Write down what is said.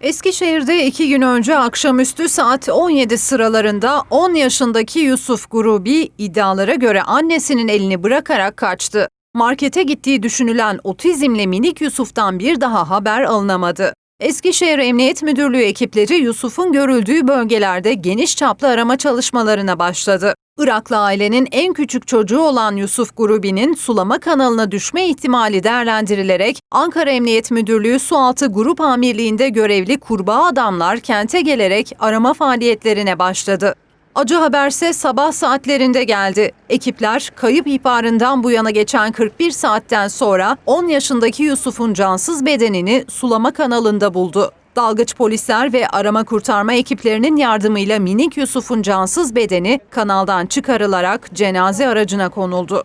Eskişehir'de iki gün önce akşamüstü saat 17 sıralarında 10 yaşındaki Yusuf Grubi iddialara göre annesinin elini bırakarak kaçtı. Markete gittiği düşünülen otizmli minik Yusuf'tan bir daha haber alınamadı. Eskişehir Emniyet Müdürlüğü ekipleri Yusuf'un görüldüğü bölgelerde geniş çaplı arama çalışmalarına başladı. Iraklı ailenin en küçük çocuğu olan Yusuf Grubi'nin sulama kanalına düşme ihtimali değerlendirilerek Ankara Emniyet Müdürlüğü Sualtı Grup Amirliği'nde görevli kurbağa adamlar kente gelerek arama faaliyetlerine başladı. Acı haberse sabah saatlerinde geldi. Ekipler kayıp ihbarından bu yana geçen 41 saatten sonra 10 yaşındaki Yusuf'un cansız bedenini sulama kanalında buldu. Dalgıç polisler ve arama kurtarma ekiplerinin yardımıyla minik Yusuf'un cansız bedeni kanaldan çıkarılarak cenaze aracına konuldu.